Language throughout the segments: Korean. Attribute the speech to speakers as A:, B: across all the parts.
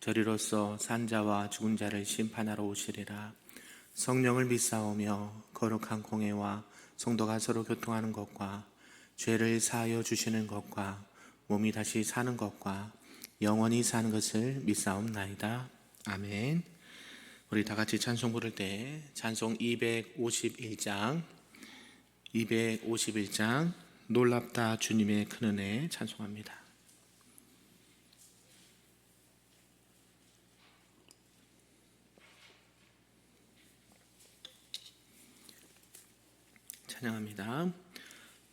A: 저리로서 산자와 죽은 자를 심판하러 오시리라. 성령을 믿사오며 거룩한 공회와 성도가 서로 교통하는 것과 죄를 사하여 주시는 것과 몸이 다시 사는 것과 영원히 사는 것을 믿사옵나이다. 아멘. 우리 다 같이 찬송 부를 때 찬송 251장 251장 놀랍다 주님의 큰 은혜 찬송합니다. 찬양합니다.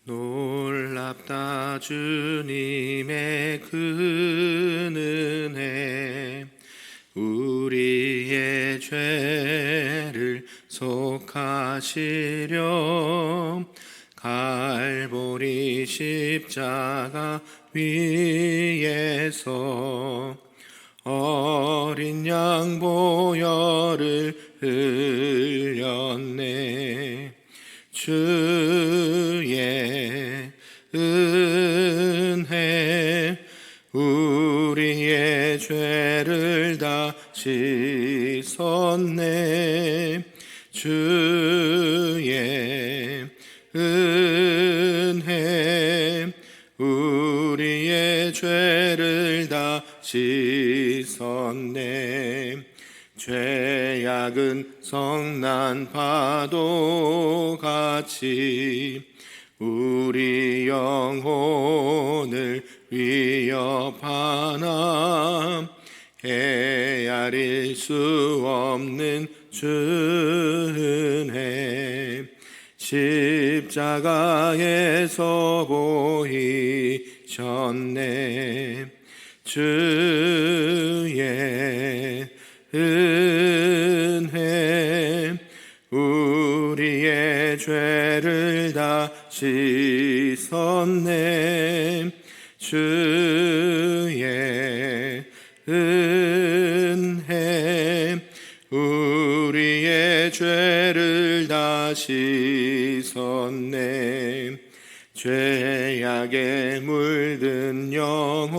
A: 놀랍다 주님의 큰 은혜 우리의 죄를 속하시려 갈보리 십자가 위에서 어린 양 보혈을 흘렸네 주의 은혜 우리의 죄를 다 씻었네. 주의 은혜 우리의 죄를 다 씻었네. 죄악은 성난 파도 같이 죄를 다 씻었네. 죄악에 물든 영혼들을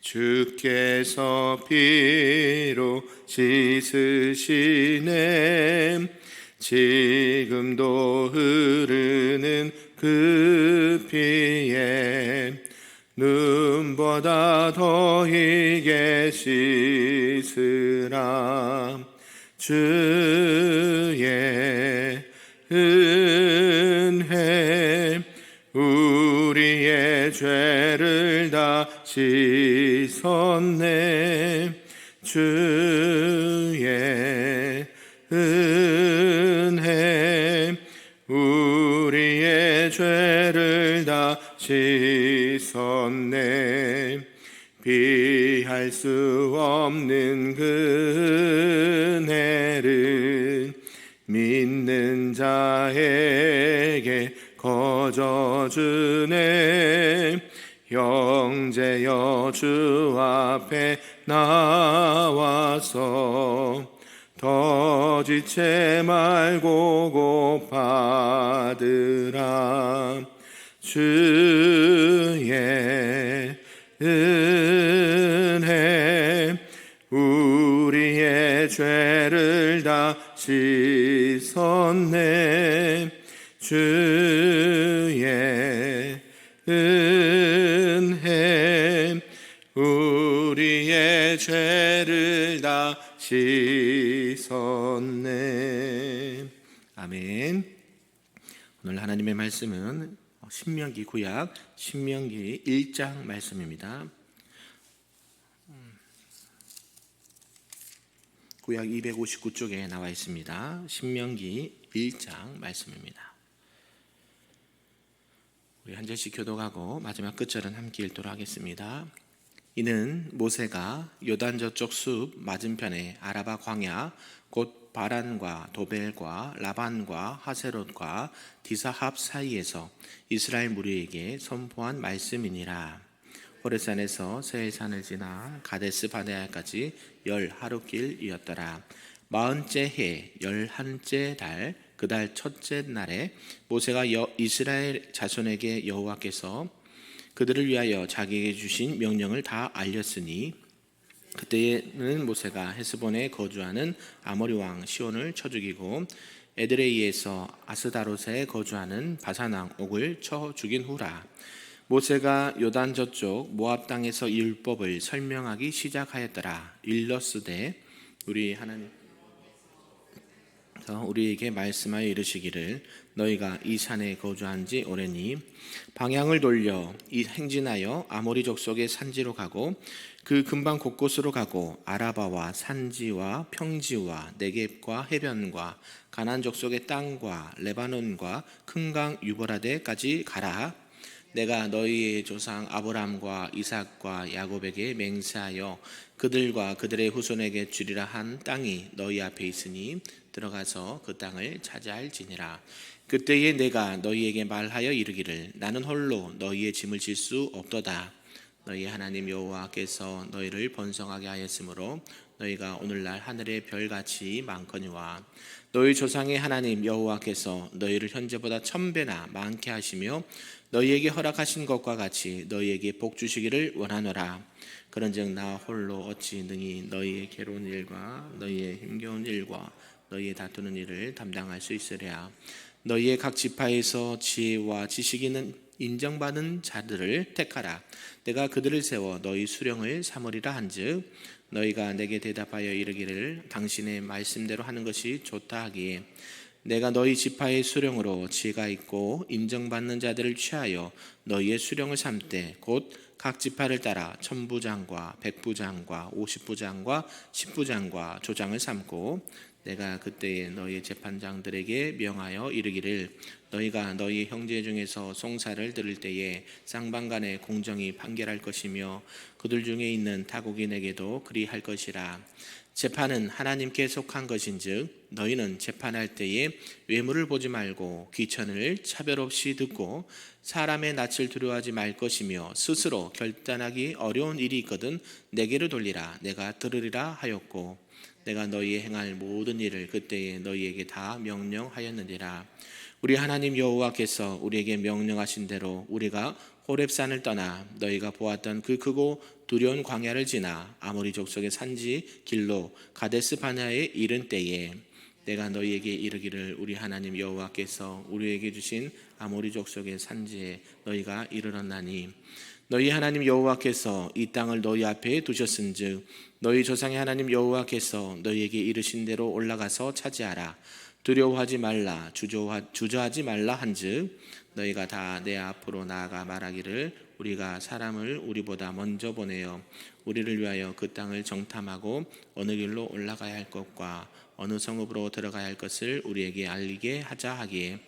A: 주께서 피 죄를 다 씻었네. 비할 수 없는 그 은혜를 믿는 자에게 거저 주네. 형제여 주 앞에 나와서 더 지체 말고 고파드라 주의 은혜 우리의 죄를 다 씻었네. 주의 은혜 우리의 죄를 다 씻었네 아멘 오늘 하나님의 말씀은 신명기 구약 신명기 1장 말씀입니다 구약 259쪽에 나와 있습니다. 신명기 1장 말씀입니다. 우리 한 절씩 교독하고 마지막 끝절은 함께 읽도록 하겠습니다. 이는 모세가 요단 저쪽 숲 맞은편에 아라바 광야 곧 바란과 도벨과 라반과 하세롯과 디사합 사이에서 이스라엘 무리에게 선포한 말씀이니라. 호레산에서 세일산을 지나 가데스 바네아까지 열 하루 길이었더라. 마흔째 해 열한째 달 그 달 첫째 날에 모세가 여, 이스라엘 자손에게 여호와께서 그들을 위하여 자기에게 주신 명령을 다 알렸으니 그때에는 모세가 헤스본에 거주하는 아모리 왕 시온을 쳐 죽이고 에드레이에서 아스다롯에 거주하는 바산 왕 옥을 쳐 죽인 후라 모세가 요단 저쪽 모압 땅에서 이 율법을 설명하기 시작하였더라. 일러스되 우리 하나님 서 우리에게 말씀하여 이르시기를 너희가 이 산에 거주한 지 오래니 방향을 돌려 이 행진하여 아모리 족속의 산지로 가고 그 근방 곳곳으로 가고 아라바와 산지와 평지와 네겝과 해변과 가난 족속의 땅과 레바논과 큰강 유보라데까지 가라 내가 너희의 조상 아브람과 이삭과 야곱에게 맹세하여 그들과 그들의 후손에게 주리라 한 땅이 너희 앞에 있으니 들어가서 그 땅을 차지할지니라. 그때에 내가 너희에게 말하여 이르기를 나는 홀로 너희의 짐을 질 수 없도다. 너희 하나님 여호와께서 너희를 번성하게 하였으므로 너희가 오늘날 하늘의 별같이 많거니와 너희 조상의 하나님 여호와께서 너희를 현재보다 천배나 많게 하시며 너희에게 허락하신 것과 같이 너희에게 복 주시기를 원하노라. 그런즉 나 홀로 어찌 능히 너희의 괴로운 일과 너희의 힘겨운 일과 너희의 다투는 일을 담당할 수 있으랴. 너희의 각 지파에서 지혜와 지식 있는 인정받은 자들을 택하라. 내가 그들을 세워 너희 수령을 삼으리라 한즉 너희가 내게 대답하여 이르기를 당신의 말씀대로 하는 것이 좋다 하기에 내가 너희 지파의 수령으로 지혜가 있고 인정받는 자들을 취하여 너희의 수령을 삼되 곧 각 지파를 따라 천부장과 백부장과 오십부장과 십부장과 조장을 삼고 내가 그때에 너희 재판장들에게 명하여 이르기를 너희가 너희 형제 중에서 송사를 들을 때에 쌍방간에 공정히 판결할 것이며 그들 중에 있는 타국인에게도 그리할 것이라 재판은 하나님께 속한 것인즉 너희는 재판할 때에 외모를 보지 말고 귀천을 차별 없이 듣고 사람의 낯을 두려워하지 말 것이며 스스로 결단하기 어려운 일이 있거든 내게로 돌리라. 내가 들으리라 하였고 내가 너희의 행할 모든 일을 그때에 너희에게 다 명령하였느니라. 우리 하나님 여호와께서 우리에게 명령하신 대로 우리가 호렙산을 떠나 너희가 보았던 그 크고 두려운 광야를 지나 아모리 족속의 산지 길로 가데스 바나에 이른 때에 내가 너희에게 이르기를 우리 하나님 여호와께서 우리에게 주신 아모리 족속의 산지에 너희가 이르렀나니 너희 하나님 여호와께서 이 땅을 너희 앞에 두셨은즉 너희 조상의 하나님 여호와께서 너희에게 이르신 대로 올라가서 차지하라. 두려워하지 말라 주저하, 주저하지 말라 한즉 너희가 다 내 앞으로 나아가 말하기를 우리가 사람을 우리보다 먼저 보내어 우리를 위하여 그 땅을 정탐하고 어느 길로 올라가야 할 것과 어느 성읍으로 들어가야 할 것을 우리에게 알리게 하자 하기에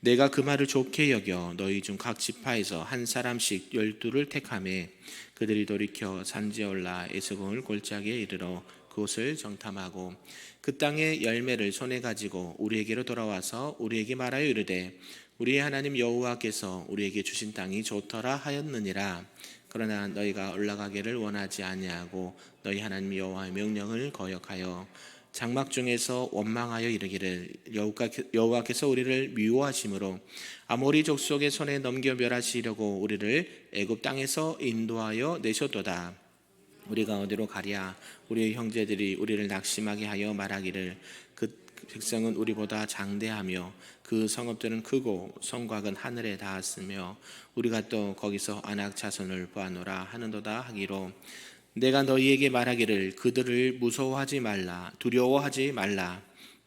A: 내가 그 말을 좋게 여겨 너희 중 각 지파에서 한 사람씩 열두를 택함에 그들이 돌이켜 산지에 올라 에스공을 골짜기에 이르러 그곳을 정탐하고 그 땅의 열매를 손에 가지고 우리에게로 돌아와서 우리에게 말하여 이르되 우리의 하나님 여호와께서 우리에게 주신 땅이 좋더라 하였느니라. 그러나 너희가 올라가기를 원하지 아니하고 너희 하나님 여호와의 명령을 거역하여 장막 중에서 원망하여 이르기를 여호와께서 우리를 미워하심으로 아모리 족 속의 손에 넘겨 멸하시려고 우리를 애굽 땅에서 인도하여 내셨도다. 우리가 어디로 가랴? 우리의 형제들이 우리를 낙심하게 하여 말하기를 그 백성은 우리보다 장대하며 그 성읍들은 크고 성곽은 하늘에 닿았으며 우리가 또 거기서 안악 자손을 보아노라 하는도다 하기로 내가 너희에게 말하기를 그들을 무서워하지 말라 두려워하지 말라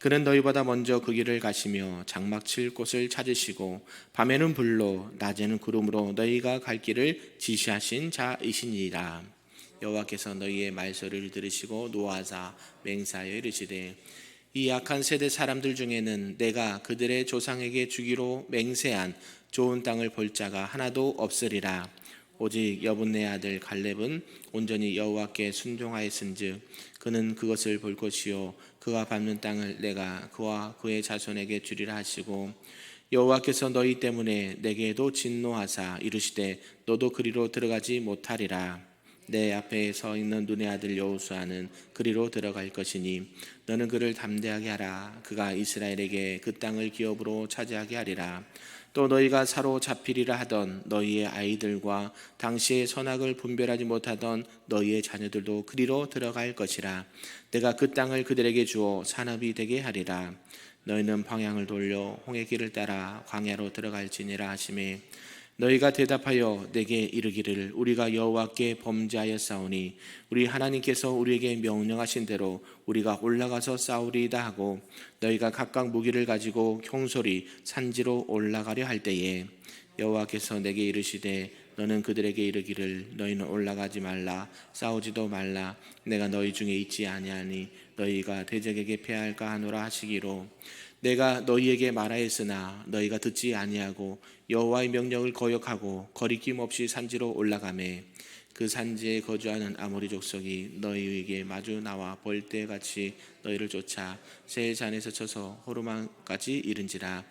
A: 그는 너희보다 먼저 그 길을 가시며 장막 칠 곳을 찾으시고 밤에는 불로 낮에는 구름으로 너희가 갈 길을 지시하신 자이시니라. 여호와께서 너희의 말소리를 들으시고 노하사 맹사하여 이르시되 이 약한 세대 사람들 중에는 내가 그들의 조상에게 주기로 맹세한 좋은 땅을 볼 자가 하나도 없으리라. 오직 여분네 아들 갈렙은 온전히 여호와께 순종하였은즉 그는 그것을 볼 것이요 그가 밟는 땅을 내가 그와 그의 자손에게 주리라 하시고 여호와께서 너희 때문에 내게도 진노하사 이르시되 너도 그리로 들어가지 못하리라. 내 앞에 서 있는 눈의 아들 여호수아는 그리로 들어갈 것이니 너는 그를 담대하게 하라. 그가 이스라엘에게 그 땅을 기업으로 차지하게 하리라 또 너희가 사로잡히리라 하던 너희의 아이들과 당시의 선악을 분별하지 못하던 너희의 자녀들도 그리로 들어갈 것이라. 내가 그 땅을 그들에게 주어 산업이 되게 하리라. 너희는 방향을 돌려 홍해 길을 따라 광야로 들어갈지니라 하심에 너희가 대답하여 내게 이르기를 우리가 여호와께 범죄하였사오니 우리 하나님께서 우리에게 명령하신 대로 우리가 올라가서 싸우리이다 하고 너희가 각각 무기를 가지고 형솔이 산지로 올라가려 할 때에 여호와께서 내게 이르시되 너는 그들에게 이르기를 너희는 올라가지 말라 싸우지도 말라 내가 너희 중에 있지 아니하니 너희가 대적에게 패할까 하노라 하시기로 내가 너희에게 말하였으나 너희가 듣지 아니하고 여호와의 명령을 거역하고 거리낌 없이 산지로 올라가매 그 산지에 거주하는 아모리 족속이 너희에게 마주 나와 벌떼같이 너희를 쫓아 새 잔에서 쳐서 호르만까지 이른지라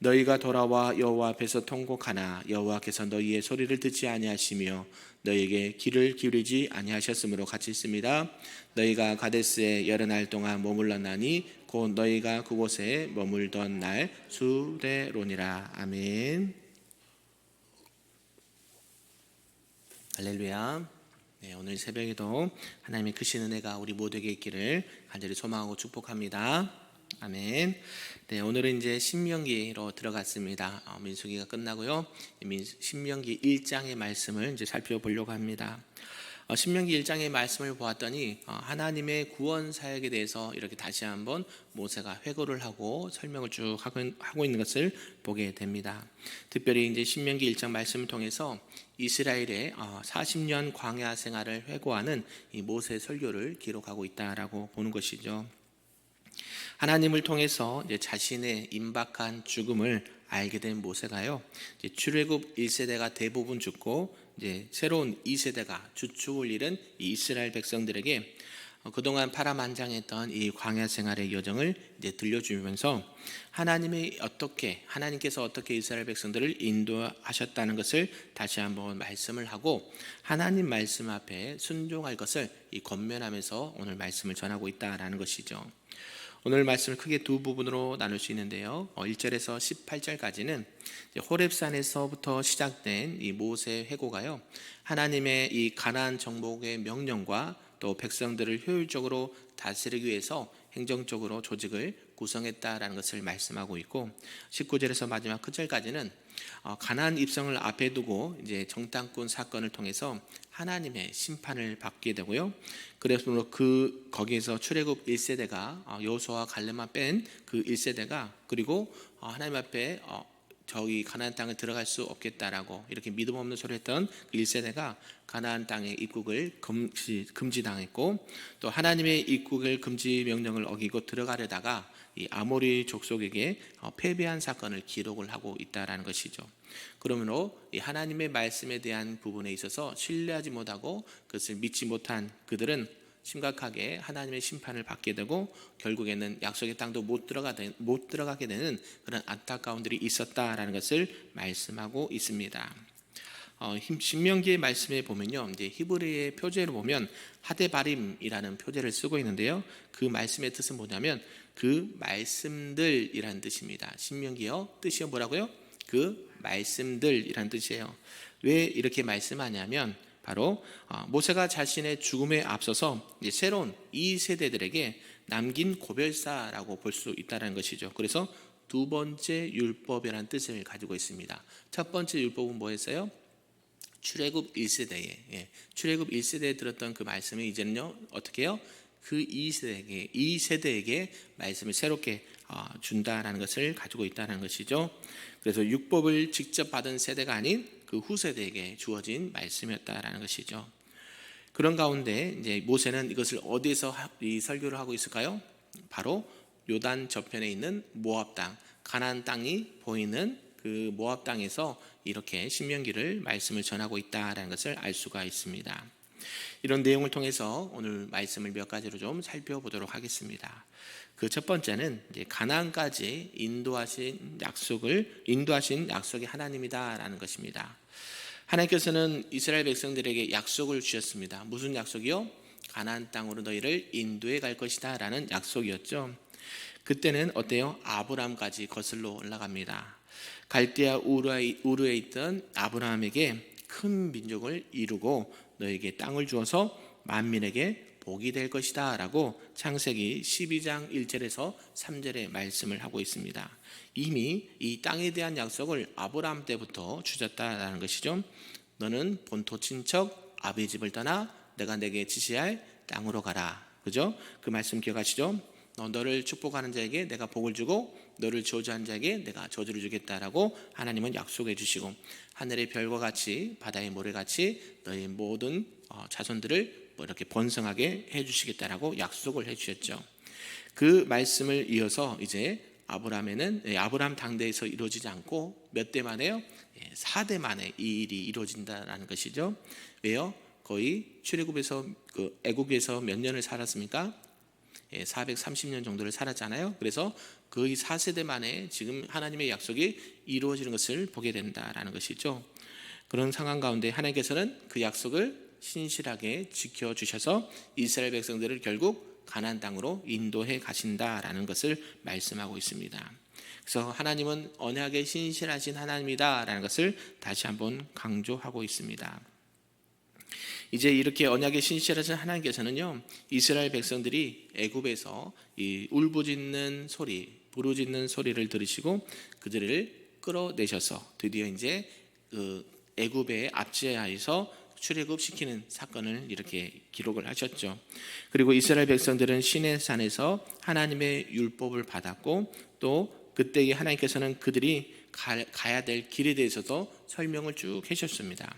A: 너희가 돌아와 여호와 앞에서 통곡하나 여호와께서 너희의 소리를 듣지 아니하시며 너희에게 귀를 기울이지 아니하셨으므로 같이 있습니다. 너희가 가데스에 여러 날 동안 머물렀나니 곧 너희가 그곳에 머물던 날 수레로니라 아멘. 할렐루야. 네, 오늘 새벽에도 하나님의 크신 은혜가 우리 모두에게 있기를 간절히 소망하고 축복합니다. 아멘. 네, 오늘은 이제 신명기로 들어갔습니다. 어, 민수기가 끝나고요. 민- 신명기 1장의 말씀을 이제 살펴보려고 합니다. 어, 신명기 1장의 말씀을 보았더니 어, 하나님의 구원 사역에 대해서 이렇게 다시 한번 모세가 회고를 하고 설명을 쭉 하고, 있는 것을 보게 됩니다. 특별히 이제 신명기 1장 말씀을 통해서 이스라엘의 어, 40년 광야 생활을 회고하는 이 모세 설교를 기록하고 있다라고 보는 것이죠. 하나님을 통해서 자신의 임박한 죽음을 알게 된 모세가요. 출애굽 1세대가 대부분 죽고 이제 새로운 2세대가 주축을 이 이스라엘 백성들에게 어, 그동안 파라만장했던 이 광야 생활의 여정을 이제 들려주면서 하나님이 어떻게 하나님께서 어떻게 이스라엘 백성들을 인도하셨다는 것을 다시 한번 말씀을 하고 하나님 말씀 앞에 순종할 것을 이 권면하면서 오늘 말씀을 전하고 있다라는 것이죠. 오늘 말씀을 크게 두 부분으로 나눌 수 있는데요. 어, 1절에서 18절까지는 호렙산에서부터 시작된 이 모세 회고가요. 하나님의 이 가나안 정복의 명령과 또 백성들을 효율적으로 다스리기 위해서 행정적으로 조직을 구성했다라는 것을 말씀하고 있고 19절에서 마지막 끝절까지는 어, 가나안 입성을 앞에 두고 이제 정탐꾼 사건을 통해서 하나님의 심판을 받게 되고요. 그래서 그 거기에서 출애굽 1세대가 어, 여호수아와 갈렙만 뺀 그 1세대가 그리고 어, 하나님 앞에 어, 저기 가나안 땅에 들어갈 수 없겠다라고 이렇게 믿음 없는 소리 했던 그 1세대가 가나안 땅의 입국을 금지, 금지당했고 또 하나님의 입국을 금지 명령을 어기고 들어가려다가 이 아모리 족속에게 어, 패배한 사건을 기록을 하고 있다라는 것이죠. 그러므로 이 하나님의 말씀에 대한 부분에 있어서 신뢰하지 못하고 그것을 믿지 못한 그들은 심각하게 하나님의 심판을 받게 되고 결국에는 약속의 땅도 못 들어가 못 들어가게 되는 그런 안타까운 일이 있었다라는 것을 말씀하고 있습니다. 어, 힘- 신명기의 말씀에 보면요, 이제 히브리의 표제를 보면 하데바림이라는 표제를 쓰고 있는데요. 그 말씀의 뜻은 뭐냐면 그 말씀들이라는 뜻입니다. 신명기요 뜻이요 뭐라고요? 그 말씀들이라는 뜻이에요. 왜 이렇게 말씀하냐면 바로 어, 모세가 자신의 죽음에 앞서서 새로운 이 세대들에게 남긴 고별사라고 볼 수 있다는 것이죠. 그래서 두 번째 율법이라는 뜻을 가지고 있습니다. 첫 번째 율법은 뭐였어요? 출애굽 1세대에 예, 출애굽 1세대에 들었던 그 말씀이 이제는요 어떻게 해요? 그 2세대에게 2세대에게 말씀을 새롭게 어, 준다라는 것을 가지고 있다는 것이죠. 그래서 율법을 직접 받은 세대가 아닌 그 후세대에게 주어진 말씀이었다라는 것이죠. 그런 가운데 이제 모세는 이것을 어디에서 하- 이 설교를 하고 있을까요? 바로 요단 저편에 있는 모압 땅, 가나안 땅이 보이는 그 모압 땅에서 이렇게 신명기를 말씀을 전하고 있다라는 것을 알 수가 있습니다. 이런 내용을 통해서 오늘 말씀을 몇 가지로 좀 살펴보도록 하겠습니다. 그 첫 번째는 이제 가나안까지 인도하신 약속을 인도하신 약속이 하나님이다라는 것입니다. 하나님께서는 이스라엘 백성들에게 약속을 주셨습니다. 무슨 약속이요? 가나안 땅으로 너희를 인도해 갈 것이다라는 약속이었죠. 그때는 어때요? 아브라함까지 거슬러 올라갑니다. 갈대아 우르에 있던 아브라함에게 큰 민족을 이루고 너에게 땅을 주어서 만민에게 복이 될 것이다 라고 창세기 12장 1절에서 3절에 말씀을 하고 있습니다. 이미 이 땅에 대한 약속을 아브라함 때부터 주셨다라는 것이죠. 너는 본토 친척 아비 집을 떠나 내가 내게 지시할 땅으로 가라. 그죠? 그 말씀 기억하시죠? 너, 너를 축복하는 자에게 내가 복을 주고 너를 저주한 자에게 내가 저주를 주겠다라고 하나님은 약속해 주시고 하늘의 별과 같이 바다의 모래같이 너희 모든 어, 자손들을 뭐 이렇게 번성하게 해 주시겠다라고 약속을 해 주셨죠. 그 말씀을 이어서 이제 아브라함에는 예, 아브라함 당대에서 이루어지지 않고 몇 대 만에요? 예, 4대 만에 이 일이 이루어진다라는 것이죠. 왜요? 거의 출애굽에서 그 애국에서 몇 년을 살았습니까? 예, 430년 정도를 살았잖아요. 그래서 거의 4세대 만에 지금 하나님의 약속이 이루어지는 것을 보게 된다라는 것이죠. 그런 상황 가운데 하나님께서는 그 약속을 신실하게 지켜 주셔서 이스라엘 백성들을 결국 가나안 땅으로 인도해 가신다라는 것을 말씀하고 있습니다. 그래서 하나님은 언약에 신실하신 하나님이다라는 것을 다시 한번 강조하고 있습니다. 이제 이렇게 언약에 신실하신 하나님께서는요 이스라엘 백성들이 애굽에서 이 울부짖는 소리, 부르짖는 소리를 들으시고 그들을 끌어내셔서 드디어 이제 그 애굽의 압제하에서 출애굽 시키는 사건을 이렇게 기록을 하셨죠. 그리고 이스라엘 백성들은 시내 산에서 하나님의 율법을 받았고 또 그때에 하나님께서는 그들이 가, 가야 될 길에 대해서도 설명을 쭉 해주셨습니다.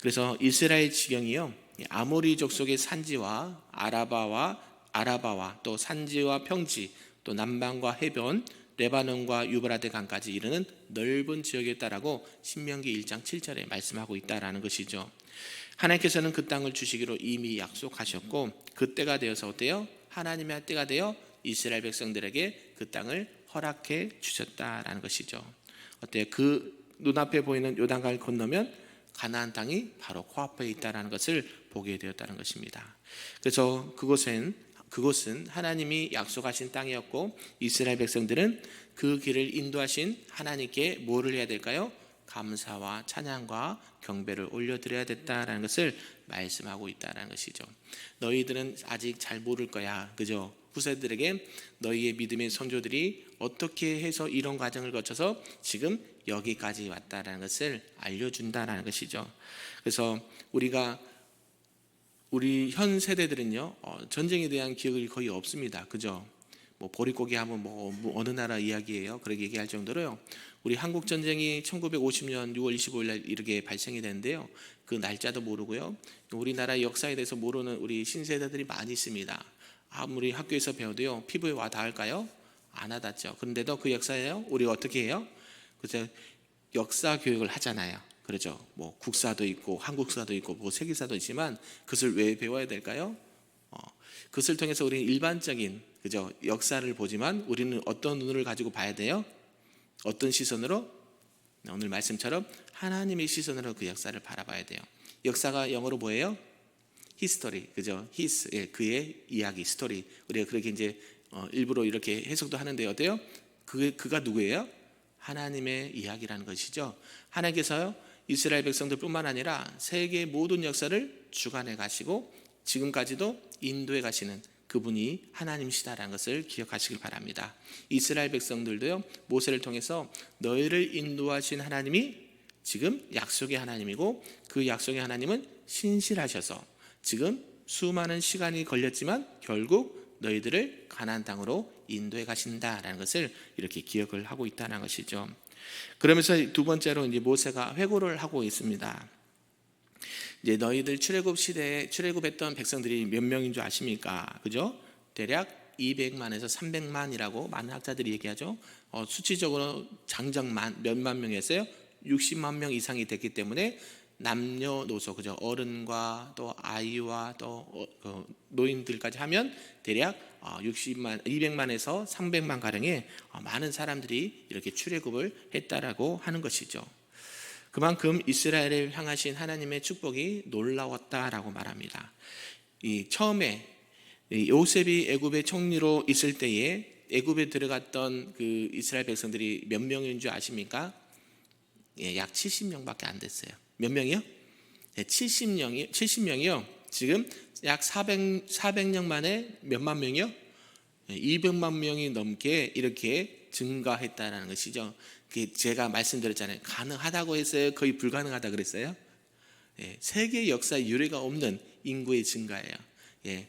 A: 그래서 이스라엘 지경이요 아모리 족속의 산지와 아라바와 아라바와 또 산지와 평지 또 남방과 해변 레바논과 유브라데 강까지 이르는 넓은 지역이었다라고 신명기 1장 7절에 말씀하고 있다라는 것이죠. 하나님께서는 그 땅을 주시기로 이미 약속하셨고 그때가 되어서 어때요? 하나님의 때가 되어 이스라엘 백성들에게 그 땅을 허락해 주셨다라는 것이죠. 어때요? 그 눈앞에 보이는 요단강을 건너면 가나안 땅이 바로 코앞에 있다라는 것을 보게 되었다는 것입니다. 그래서 그곳은 그곳은 하나님이 약속하신 땅이었고 이스라엘 백성들은 그 길을 인도하신 하나님께 뭐를 해야 될까요? 감사와 찬양과 경배를 올려드려야 됐다라는 것을 말씀하고 있다라는 것이죠. 너희들은 아직 잘 모를 거야, 그죠? 후세들에게 너희의 믿음의 선조들이 어떻게 해서 이런 과정을 거쳐서 지금 여기까지 왔다라는 것을 알려준다라는 것이죠. 그래서 우리가 우리 현 세대들은요 어, 전쟁에 대한 기억이 거의 없습니다. 그죠? 뭐 보릿고개 하면 뭐, 뭐 어느 나라 이야기예요? 그렇게 얘기할 정도로요. 우리 한국 전쟁이 1950년 6월 25일 날 이렇게 발생이 됐는데요. 그 날짜도 모르고요. 우리나라 역사에 대해서 모르는 우리 신세대들이 많이 있습니다. 아무리 학교에서 배워도요 피부에 와 닿을까요? 안 와닿죠. 그런데도 그 역사예요. 우리가 어떻게 해요? 그래서 역사 교육을 하잖아요. 그렇죠. 뭐 국사도 있고 한국사도 있고 뭐 세계사도 있지만 그것을 왜 배워야 될까요? 어, 그것을 통해서 우리는 일반적인 그죠 역사를 보지만 우리는 어떤 눈을 가지고 봐야 돼요? 어떤 시선으로? 오늘 말씀처럼 하나님의 시선으로 그 역사를 바라봐야 돼요. 역사가 영어로 뭐예요? 히스토리 그죠? 히스 예, 그의 이야기 스토리 우리가 그렇게 이제 어, 일부러 이렇게 해석도 하는데 어때요? 그 그가 누구예요? 하나님의 이야기라는 것이죠. 하나님께서요 이스라엘 백성들뿐만 아니라 세계 모든 역사를 주관해 가시고 지금까지도 인도해 가시는 그분이 하나님이시다라는 것을 기억하시길 바랍니다. 이스라엘 백성들도요 모세를 통해서 너희를 인도하신 하나님이 지금 약속의 하나님이고 그 약속의 하나님은 신실하셔서 지금 수많은 시간이 걸렸지만 결국 너희들을 가나안 땅으로 인도해 가신다라는 것을 이렇게 기억을 하고 있다는 것이죠. 그러면서 두 번째로 이제 모세가 회고를 하고 있습니다. 이제 너희들 출애굽 시대에 출애굽했던 백성들이 몇 명인 줄 아십니까? 그죠? 대략 200만에서 300만이라고 많은 학자들이 얘기하죠. 어, 수치적으로 장정만 몇만 명이었어요. 60만 명 이상이 됐기 때문에 남녀노소 그죠 어른과 또 아이와 또 어, 그 노인들까지 하면 대략 어, 60만 200만에서 300만 가량의 어, 많은 사람들이 이렇게 출애굽을 했다라고 하는 것이죠. 그만큼 이스라엘을 향하신 하나님의 축복이 놀라웠다라고 말합니다. 이 처음에 이 요셉이 애굽의 총리로 있을 때에 애굽에 들어갔던 그 이스라엘 백성들이 몇 명인 줄 아십니까? 예, 약 70명밖에 안 됐어요. 몇 명이요? 네, 70명이 70명이요. 지금 약 400, 400년 만에 몇만 명이요? 예, 200만 명이 넘게 이렇게 증가했다라는 것이죠. 제가 말씀드렸잖아요. 가능하다고 했어요. 거의 불가능하다 그랬어요. 예, 세계 역사 유례가 없는 인구의 증가예요. 예,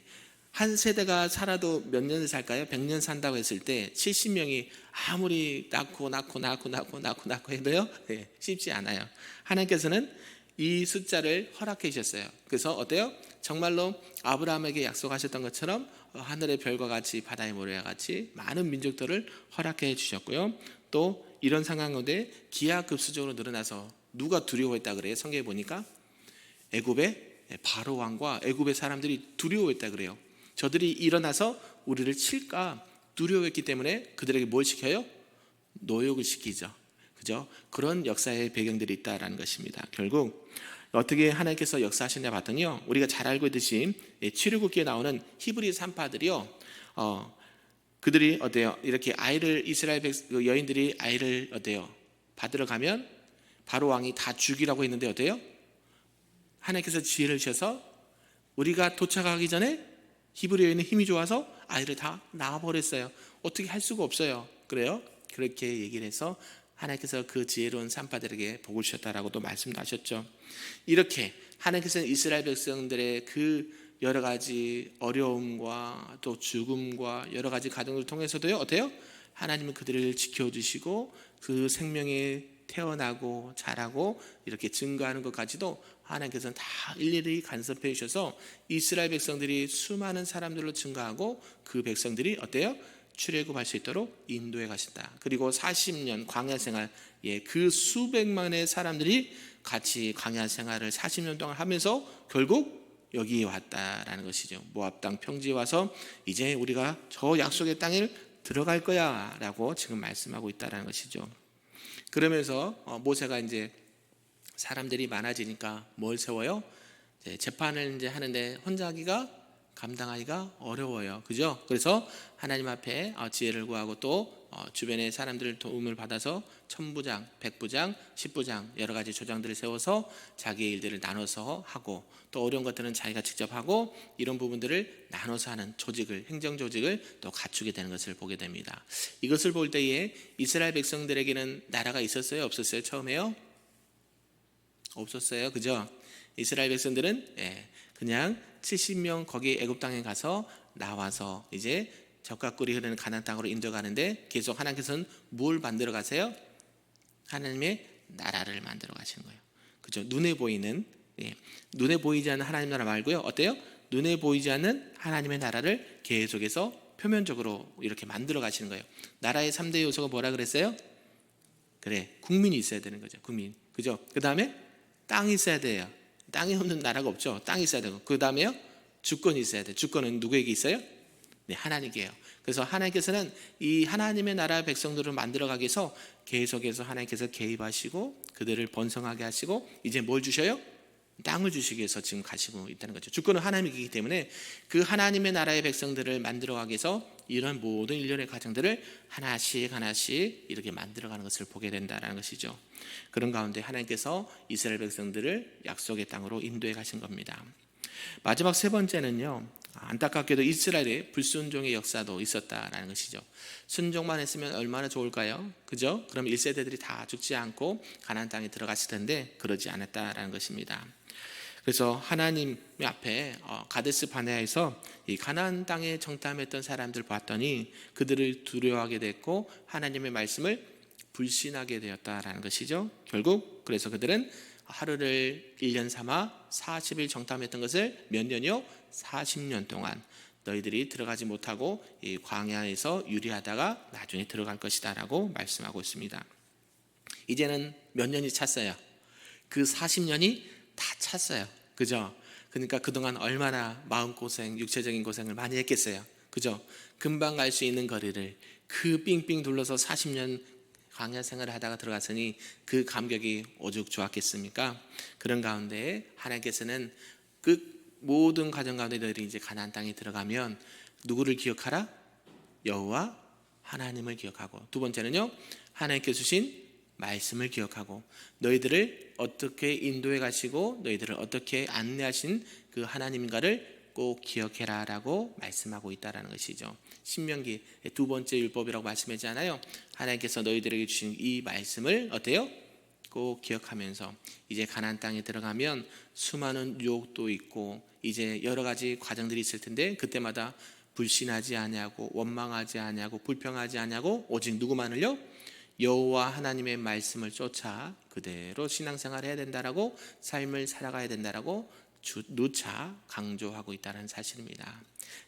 A: 한 세대가 살아도 몇 년을 살까요? 100년 산다고 했을 때 70명이 아무리 낳고 낳고 낳고 낳고 낳고 낳고 해도요. 예, 쉽지 않아요. 하나님께서는 이 숫자를 허락해 주셨어요. 그래서 어때요? 정말로 아브라함에게 약속하셨던 것처럼 하늘의 별과 같이 바다의 모래와 같이 많은 민족들을 허락해 주셨고요. 또 이런 상황 가운데 기하급수적으로 늘어나서 누가 두려워했다 그래요? 성경에 보니까 애굽의 바로 왕과 애굽의 사람들이 두려워했다 그래요. 저들이 일어나서 우리를 칠까 두려워했기 때문에 그들에게 뭘 시켜요? 노역을 시키죠. 그죠? 그런 역사의 배경들이 있다라는 것입니다. 결국 어떻게 하나님께서 역사하셨냐 봤더니요. 우리가 잘 알고 있듯이 출애굽기에 나오는 히브리 산파들이요. 어, 그들이 어때요? 이렇게 아이를 이스라엘 백, 그 여인들이 아이를 어때요? 받으러 가면 바로 왕이 다 죽이라고 했는데 어때요? 하나님께서 지혜를 주셔서 우리가 도착하기 전에 히브리 여인은 힘이 좋아서 아이를 다 낳아버렸어요. 어떻게 할 수가 없어요. 그래요? 그렇게 얘기를 해서 하나님께서 그 지혜로운 산파들에게 복을 주셨다라고도 말씀하셨죠. 이렇게 하나님께서는 이스라엘 백성들의 그 여러 가지 어려움과 또 죽음과 여러 가지 가정을 통해서도요 어때요? 하나님은 그들을 지켜주시고 그 생명에 태어나고 자라고 이렇게 증거하는 것까지도 하나님께서는 다 일일이 간섭해 주셔서 이스라엘 백성들이 수많은 사람들로 증가하고 그 백성들이 어때요? 출애굽할 수 있도록 인도해 가신다. 그리고 40년 광야 생활, 예, 그 수백만의 사람들이 같이 광야 생활을 40년 동안 하면서 결국 여기 왔다라는 것이죠. 모압 땅 평지에 와서 이제 우리가 저 약속의 땅을 들어갈 거야라고 지금 말씀하고 있다라는 것이죠. 그러면서 어, 모세가 이제 사람들이 많아지니까 뭘 세워요? 재판을 이제 하는데 혼자 하기가 감당하기가 어려워요. 그죠? 그래서 하나님 앞에 어, 지혜를 구하고 또 어, 주변의 사람들 도움을 받아서 천부장, 백부장, 십부장 여러 가지 조장들을 세워서 자기의 일들을 나눠서 하고 또 어려운 것들은 자기가 직접 하고 이런 부분들을 나눠서 하는 조직을 행정 조직을 또 갖추게 되는 것을 보게 됩니다. 이것을 볼 때에 이스라엘 백성들에게는 나라가 있었어요, 없었어요? 처음에요? 없었어요, 그죠? 이스라엘 백성들은 예, 그냥 70명 거기 애굽 땅에 가서 나와서 이제 적과 꿀이 흐르는 가나안 땅으로 인도가는데 계속 하나님께서는 뭘 만들어 가세요? 하나님의 나라를 만들어 가시는 거예요. 그죠? 눈에 보이는 예, 눈에 보이지 않는 하나님 나라 말고요. 어때요? 눈에 보이지 않는 하나님의 나라를 계속해서 표면적으로 이렇게 만들어 가시는 거예요. 나라의 3대 요소가 뭐라 그랬어요? 그래, 국민이 있어야 되는 거죠. 국민. 그죠? 그 다음에 땅이 있어야 돼요. 땅이 없는 나라가 없죠. 땅이 있어야 되고. 그 다음에요? 주권이 있어야 돼. 주권은 누구에게 있어요? 네, 하나님께요. 그래서 하나님께서는 이 하나님의 나라 백성들을 만들어 가기 위해서 계속해서 하나님께서 개입하시고 그들을 번성하게 하시고 이제 뭘 주셔요? 땅을 주시기 위해서 지금 가시고 있다는 거죠. 주권은 하나님이기 때문에 그 하나님의 나라의 백성들을 만들어 가기 위해서 이런 모든 일련의 과정들을 하나씩 하나씩 이렇게 만들어 가는 것을 보게 된다는 것이죠. 그런 가운데 하나님께서 이스라엘 백성들을 약속의 땅으로 인도해 가신 겁니다. 마지막 세 번째는요. 안타깝게도 이스라엘의 불순종의 역사도 있었다라는 것이죠. 순종만 했으면 얼마나 좋을까요? 그죠? 그럼 1세대들이 다 죽지 않고 가나안 땅에 들어갔을 텐데 그러지 않았다라는 것입니다. 그래서 하나님 앞에 어, 가데스 바네아에서 이 가나안 땅에 정탐했던 사람들 봤더니 그들을 두려워하게 됐고 하나님의 말씀을 불신하게 되었다라는 것이죠. 결국 그래서 그들은 하루를 1년 삼아 40일 정탐했던 것을 몇 년이요? 40년 동안 너희들이 들어가지 못하고 이 광야에서 유리하다가 나중에 들어갈 것이다라고 말씀하고 있습니다. 이제는 몇 년이 찼어요. 그 40년이 다 찼어요. 그죠? 그러니까 그동안 얼마나 마음고생, 육체적인 고생을 많이 했겠어요. 그죠? 금방 갈 수 있는 거리를 그 삥삥 둘러서 40년 광야 생활을 하다가 들어갔으니 그 감격이 오죽 좋았겠습니까? 그런 가운데 하나님께서는 그 모든 과정 가운데 너희들이 이제 가나안 땅에 들어가면 누구를 기억하라? 여호와 하나님을 기억하고 두 번째는요 하나님께 주신 말씀을 기억하고 너희들을 어떻게 인도해 가시고 너희들을 어떻게 안내하신 그 하나님인가를 꼭 기억해라라고 말씀하고 있다라는 것이죠. 신명기 두 번째 율법이라고 말씀하잖아요. 하나님께서 너희들에게 주신 이 말씀을 어때요? 꼭 기억하면서 이제 가나안 땅에 들어가면 수많은 유혹도 있고 이제 여러 가지 과정들이 있을 텐데 그때마다 불신하지 아니하고 원망하지 아니하고 불평하지 아니하고 오직 누구만을요? 여호와 하나님의 말씀을 쫓아 그대로 신앙생활을 해야 된다라고 삶을 살아가야 된다라고 주, 누차 강조하고 있다는 사실입니다.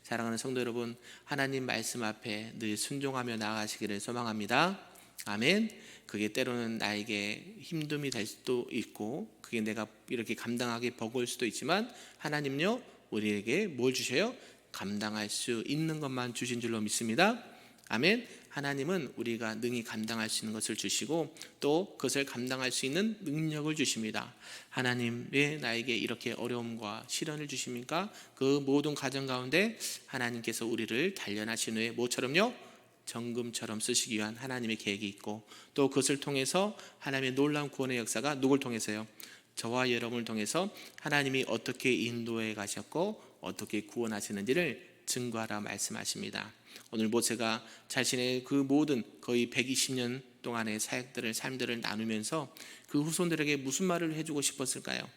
A: 사랑하는 성도 여러분, 하나님 말씀 앞에 늘 순종하며 나아가시기를 소망합니다. 아멘. 그게 때로는 나에게 힘듦이 될 수도 있고, 그게 내가 이렇게 감당하기 버거울 수도 있지만, 하나님요, 우리에게 뭘 주셔요? 감당할 수 있는 것만 주신 줄로 믿습니다. 아멘. 하나님은 우리가 능히 감당할 수 있는 것을 주시고 또 그것을 감당할 수 있는 능력을 주십니다. 하나님 왜 나에게 이렇게 어려움과 시련을 주십니까? 그 모든 과정 가운데 하나님께서 우리를 단련하신 후에 뭐처럼요? 정금처럼 쓰시기 위한 하나님의 계획이 있고 또 그것을 통해서 하나님의 놀라운 구원의 역사가 누굴 통해서요? 저와 여러분을 통해서 하나님이 어떻게 인도해 가셨고 어떻게 구원하시는지를 증거하라 말씀하십니다. 오늘 모세가 자신의 그 모든 거의 120년 동안의 사역들을 삶들을 나누면서 그 후손들에게 무슨 말을 해주고 싶었을까요?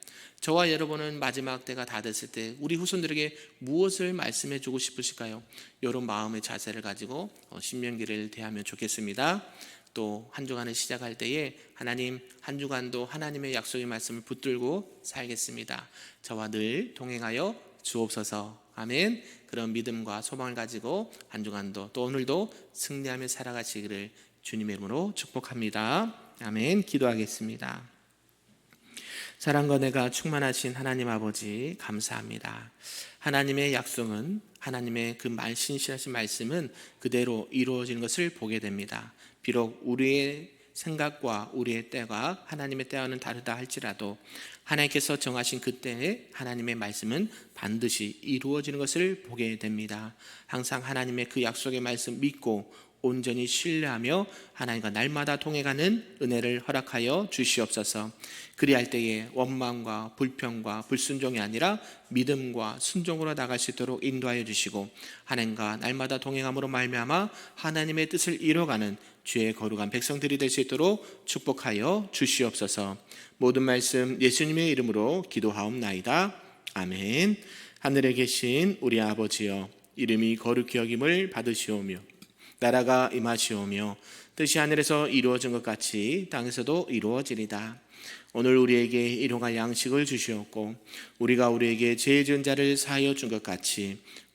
A: 저와 여러분은 마지막 때가 다 됐을 때 우리 후손들에게 무엇을 말씀해주고 싶으실까요? 이런 마음의 자세를 가지고 어, 신명기를 대하면 좋겠습니다. 또 한 주간을 시작할 때에 하나님 한 주간도 하나님의 약속의 말씀을 붙들고 살겠습니다. 저와 늘 동행하여 주옵소서. 아멘. 그런 믿음과 소망을 가지고 한 주간도 또 오늘도 승리하며 살아가시기를 주님의 이름으로 축복합니다. 아멘. 기도하겠습니다. 사랑과 내가 충만하신 하나님 아버지 감사합니다. 하나님의 약속은 하나님의 그 말, 신실하신 말씀은 그대로 이루어지는 것을 보게 됩니다. 비록 우리의 생각과 우리의 때가 하나님의 때와는 다르다 할지라도 하나님께서 정하신 그때에 하나님의 말씀은 반드시 이루어지는 것을 보게 됩니다. 항상 하나님의 그 약속의 말씀 믿고 온전히 신뢰하며 하나님과 날마다 통해가는 은혜를 허락하여 주시옵소서. 그리할 때에 원망과 불평과 불순종이 아니라 믿음과 순종으로 나갈 수 있도록 인도하여 주시고 하나님과 날마다 동행함으로 말미암아 하나님의 뜻을 이뤄가는 주의 거룩한 백성들이 될 수 있도록 축복하여 주시옵소서. 모든 말씀 예수님의 이름으로 기도하옵나이다. 아멘. 하늘에 계신 우리 아버지여 이름이 거룩히 여김을 받으시오며 나라가 임하시오며 뜻이 하늘에서 이루어진 것 같이 땅에서도 이루어지리다. 오늘 우리에게 일용할 양식을 주시었고 우리가 우리에게 죄 지은 자를 사하여 준 것 같이